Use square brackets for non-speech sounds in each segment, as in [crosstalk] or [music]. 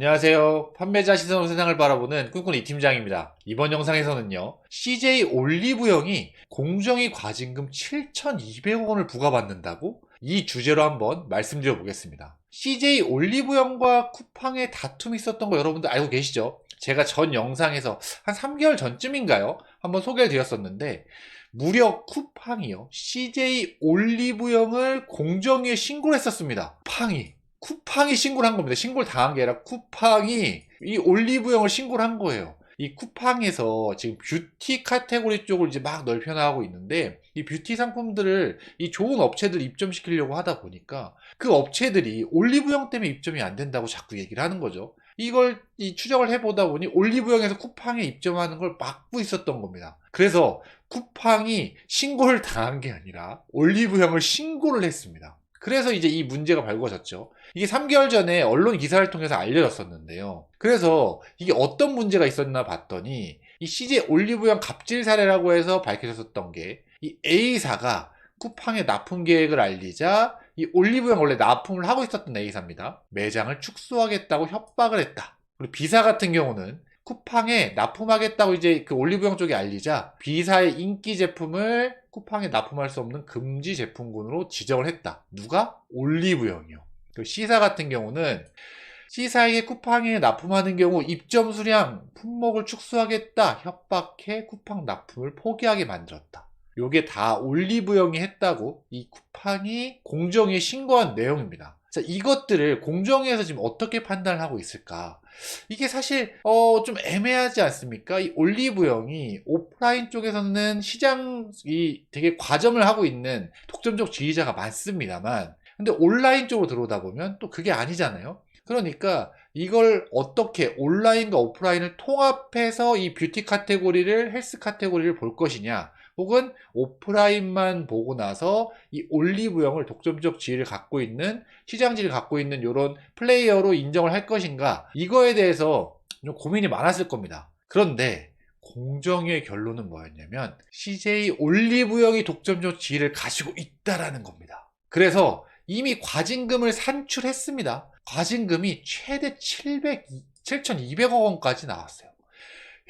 안녕하세요. 판매자 시선으로 세상을 바라보는 꿈꾸는 이 팀장입니다. 이번 영상에서는요, CJ 올리브영이 공정위 과징금 7,200억 원을 부과받는다고 이 주제로 한번 말씀드려 보겠습니다. CJ 올리브영과 쿠팡의 다툼이 있었던 거 여러분들 알고 계시죠? 제가 전 영상에서 한 3개월 전쯤인가요? 한번 소개를 드렸었는데, 무려 쿠팡이요. CJ 올리브영을 공정위에 신고를 했었습니다. 팡이. 쿠팡이 신고를 한 겁니다. 신고를 당한 게 아니라 쿠팡이 이 올리브영을 신고를 한 거예요. 이 쿠팡에서 지금 뷰티 카테고리 쪽을 이제 막 넓혀 나가고 있는데 이 뷰티 상품들을 이 좋은 업체들 입점시키려고 하다 보니까 그 업체들이 올리브영 때문에 입점이 안 된다고 자꾸 얘기를 하는 거죠. 이걸 이 추적을 해보다 보니 올리브영에서 쿠팡에 입점하는 걸 막고 있었던 겁니다. 그래서 쿠팡이 신고를 당한 게 아니라 올리브영을 신고를 했습니다. 그래서 이제 이 문제가 발궈졌죠. 이게 3개월 전에 언론 기사를 통해서 알려졌었는데요. 그래서 이게 어떤 문제가 있었나 봤더니 이 CJ 올리브영 갑질 사례라고 해서 밝혀졌었던 게 이 A사가 쿠팡의 납품 계획을 알리자 이 올리브영 원래 납품을 하고 있었던 A사입니다. 매장을 축소하겠다고 협박을 했다. 그리고 B사 같은 경우는 쿠팡에 납품하겠다고 이제 그 올리브영 쪽에 알리자 B사의 인기 제품을 쿠팡에 납품할 수 없는 금지 제품군으로 지정을 했다. 누가? 올리브영이요. 그 C사 같은 경우는 C사에게 쿠팡에 납품하는 경우 입점 수량, 품목을 축소하겠다 협박해 쿠팡 납품을 포기하게 만들었다. 요게 다 올리브영이 했다고 이 쿠팡이 공정위에 신고한 내용입니다. 자, 이것들을 공정위에서 지금 어떻게 판단을 하고 있을까? 이게 사실 어, 좀 애매하지 않습니까? 이 올리브영이 오프라인 쪽에서는 시장이 되게 과점을 하고 있는 독점적 지휘자가 많습니다만 근데 온라인 쪽으로 들어오다 보면 또 그게 아니잖아요. 그러니까 이걸 어떻게 온라인과 오프라인을 통합해서 이 뷰티 카테고리를 헬스 카테고리를 볼 것이냐 혹은 오프라인만 보고 나서 이 올리브영을 독점적 지위를 갖고 있는 시장지를 갖고 있는 이런 플레이어로 인정을 할 것인가 이거에 대해서 좀 고민이 많았을 겁니다. 그런데 공정위의 결론은 뭐였냐면 CJ 올리브영이 독점적 지위를 가지고 있다라는 겁니다. 그래서 이미 과징금을 산출했습니다. 과징금이 최대 700, 7,200억 원까지 나왔어요.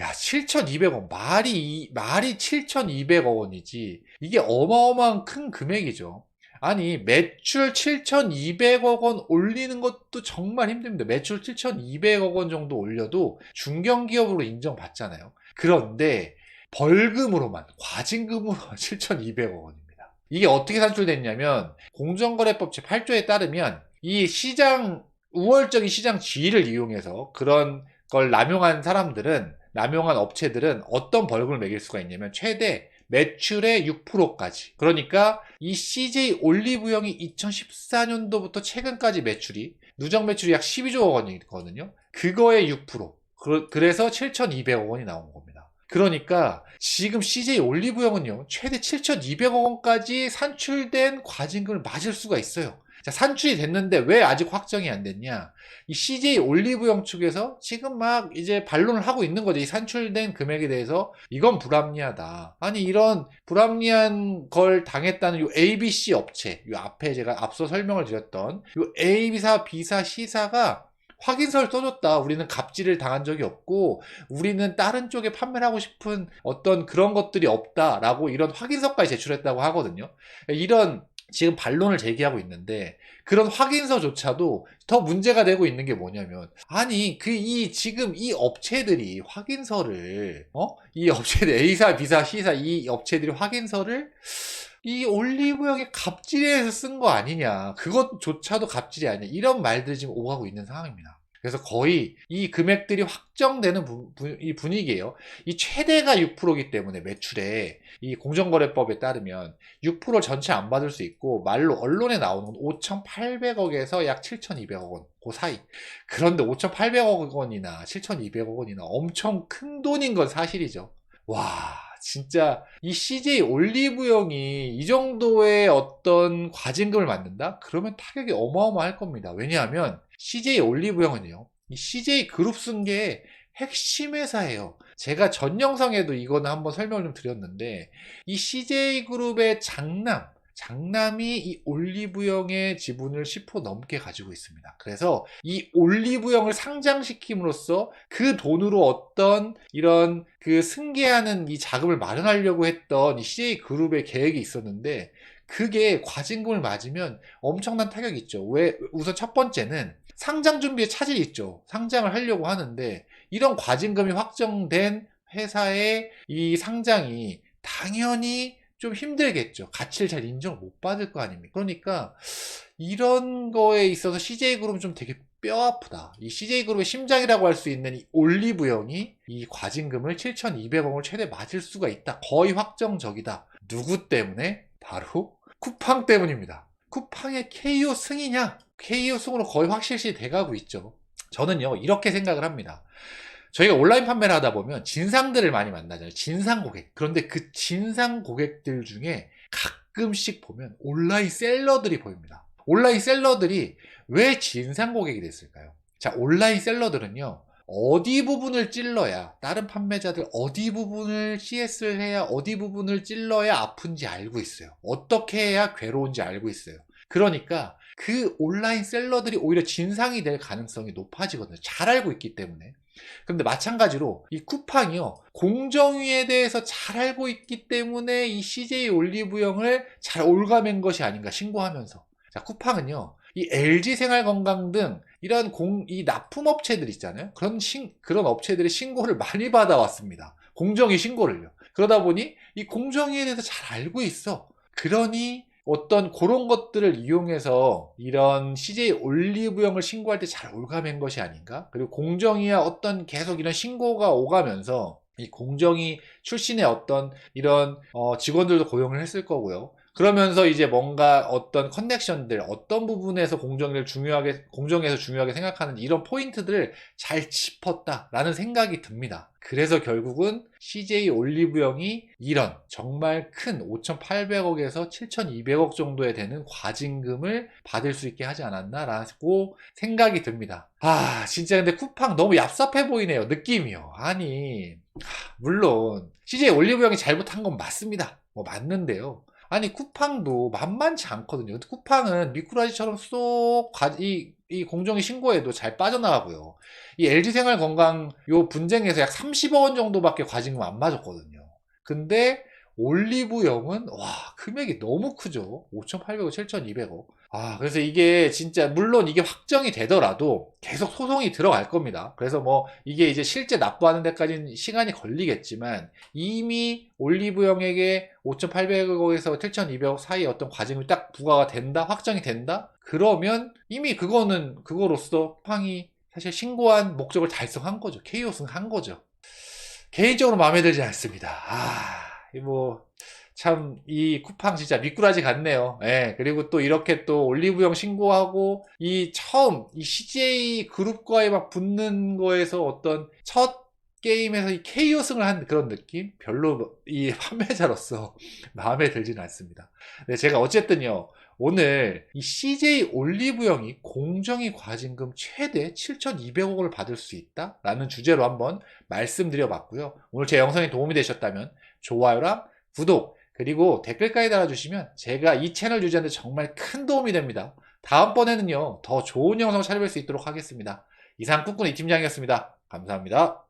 야, 7,200원. 말이, 말이 7,200억 원이지. 이게 어마어마한 큰 금액이죠. 아니, 매출 7,200억 원 올리는 것도 정말 힘듭니다. 매출 7,200억 원 정도 올려도 중견기업으로 인정받잖아요. 그런데 벌금으로만, 과징금으로만 7,200억 [laughs] 원입니다. 이게 어떻게 산출됐냐면, 공정거래법 제8조에 따르면, 이 시장, 우월적인 시장 지위를 이용해서 그런 걸 남용한 사람들은 남용한 업체들은 어떤 벌금을 매길 수가 있냐면 최대 매출의 6%까지. 그러니까 이 CJ 올리브영이 2014년도부터 최근까지 매출이 누적 매출이 약 12조 원이거든요. 그거의 6%. 그래서 7,200억 원이 나온 겁니다. 그러니까 지금 CJ 올리브영은요. 최대 7,200억 원까지 산출된 과징금을 맞을 수가 있어요. 자, 산출이 됐는데 왜 아직 확정이 안 됐냐? 이 CJ 올리브영 측에서 지금 막 이제 반론을 하고 있는 거죠. 이 산출된 금액에 대해서 이건 불합리하다. 아니 이런 불합리한 걸 당했다는 요 ABC 업체, 요 앞에 제가 앞서 설명을 드렸던 요 A사, B사, C사가 확인서를 써줬다. 우리는 갑질을 당한 적이 없고, 우리는 다른 쪽에 판매를 하고 싶은 어떤 그런 것들이 없다라고 이런 확인서까지 제출했다고 하거든요. 이런 지금 반론을 제기하고 있는데 그런 확인서조차도 더 문제가 되고 있는 게 뭐냐면 아니 그 이 지금 이 업체들이 확인서를 어 이 업체들 [laughs] A사, B사, C사 이 업체들이 확인서를 이 올리브영의 갑질에서 쓴 거 아니냐. 그것조차도 갑질이 아니냐. 이런 말들이 지금 오가고 있는 상황입니다. 그래서 거의 이 금액들이 확정되는 부, 부, 이 분위기예요. 이 최대가 6%이기 때문에 매출에 이 공정거래법에 따르면 6% 전체 안 받을 수 있고 말로 언론에 나오는 건 5,800억에서 약 7,200억 원. 그 사이. 그런데 5,800억 원이나 7,200억 원이나 엄청 큰 돈인 건 사실이죠. 와, 진짜 이 CJ 올리브영이 이 정도의 어떤 과징금을 만든다? 그러면 타격이 어마어마할 겁니다. 왜냐하면 CJ 올리브영은요. 이 CJ 그룹 쓴게 핵심 회사예요. 제가 전 영상에도 이거는 한번 설명을 좀 드렸는데 이 CJ 그룹의 장남 장남이 이 올리브영의 지분을 10% 넘게 가지고 있습니다. 그래서 이 올리브영을 상장시킴으로써 그 돈으로 어떤 이런 그 승계하는 이 자금을 마련하려고 했던 이 CJ 그룹의 계획이 있었는데 그게 과징금을 맞으면 엄청난 타격이 있죠. 왜 우선 첫 번째는 상장 준비에 차질이 있죠. 상장을 하려고 하는데 이런 과징금이 확정된 회사의 이 상장이 당연히 좀 힘들겠죠. 가치를 잘 인정을 못 받을 거 아닙니까? 그러니까 이런 거에 있어서 CJ그룹은 좀 되게 뼈 아프다. 이 CJ그룹의 심장이라고 할 수 있는 이 올리브영이 이 과징금을 7,200억을 최대 맞을 수가 있다. 거의 확정적이다. 누구 때문에? 바로 쿠팡 때문입니다. 쿠팡의 KO 승이냐? KO 승으로 거의 확실시 돼가고 있죠. 저는요, 이렇게 생각을 합니다. 저희가 온라인 판매를 하다 보면 진상들을 많이 만나잖아요. 진상 고객. 그런데 그 진상 고객들 중에 가끔씩 보면 온라인 셀러들이 보입니다. 온라인 셀러들이 왜 진상 고객이 됐을까요? 자, 온라인 셀러들은요, 어디 부분을 찔러야, 다른 판매자들 어디 부분을 CS를 해야, 어디 부분을 찔러야 아픈지 알고 있어요. 어떻게 해야 괴로운지 알고 있어요. 그러니까 그 온라인 셀러들이 오히려 진상이 될 가능성이 높아지거든요. 잘 알고 있기 때문에. 근데 마찬가지로 이 쿠팡이요. 공정위에 대해서 잘 알고 있기 때문에 이 CJ 올리브영을 잘 올가맨 것이 아닌가 신고하면서. 자, 쿠팡은요. 이 LG 생활건강 등 이런 공, 이 납품업체들 있잖아요. 그런 신, 그런 업체들의 신고를 많이 받아왔습니다. 공정위 신고를요. 그러다 보니 이 공정위에 대해서 잘 알고 있어. 그러니 어떤 그런 것들을 이용해서 이런 CJ 올리브영을 신고할 때 잘 올가맨 것이 아닌가? 그리고 공정위와 어떤 계속 이런 신고가 오가면서 이 공정위 출신의 어떤 이런 어, 직원들도 고용을 했을 거고요. 그러면서 이제 뭔가 어떤 커넥션들, 어떤 부분에서 공정위를 중요하게, 공정에서 중요하게 생각하는 이런 포인트들을 잘 짚었다라는 생각이 듭니다. 그래서 결국은 CJ 올리브영이 이런 정말 큰 5,800억에서 7,200억 정도에 되는 과징금을 받을 수 있게 하지 않았나라고 생각이 듭니다. 아, 진짜 근데 쿠팡 너무 얍삽해 보이네요. 느낌이요. 아니, 물론 CJ 올리브영이 잘못한 건 맞습니다. 뭐 맞는데요. 아니 쿠팡도 만만치 않거든요. 쿠팡은 미꾸라지처럼 쏙 이, 이 공정위 신고에도 잘 빠져나가고요. 이 LG생활건강 요 분쟁에서 약 30억 원 정도밖에 과징금 안 맞았거든요. 근데 올리브영은 와 금액이 너무 크죠. 5,800억, 7,200억. 아 그래서 이게 진짜 물론 이게 확정이 되더라도 계속 소송이 들어갈 겁니다. 그래서 뭐 이게 이제 실제 납부하는 데까지는 시간이 걸리겠지만 이미 올리브영에게 5,800억에서 7,200억 사이에 어떤 과징금이 딱 부과가 된다, 확정이 된다. 그러면 이미 그거는 그거로서 쿠팡이 사실 신고한 목적을 달성한 거죠. KO승 한 거죠. 개인적으로 마음에 들지 않습니다. 아. 뭐, 참, 이 쿠팡 진짜 미꾸라지 같네요. 예, 그리고 또 이렇게 또 올리브영 신고하고, 이 처음, 이 CJ 그룹과의 막 붙는 거에서 어떤 첫 게임에서 이 KO승을 한 그런 느낌? 별로 이 [laughs] 판매자로서 [laughs] 마음에 들지는 않습니다. 네, 제가 어쨌든요, 오늘 이 CJ 올리브영이 공정위 과징금 최대 7,200억을 받을 수 있다? 라는 주제로 한번 말씀드려 봤고요. 오늘 제 영상이 도움이 되셨다면 좋아요랑 구독, 그리고 댓글까지 달아주시면 제가 이 채널 유지하는데 정말 큰 도움이 됩니다. 다음번에는요, 더 좋은 영상 을 찾아뵐 수 있도록 하겠습니다. 이상 꿈꾸는 이 팀장이었습니다. 감사합니다.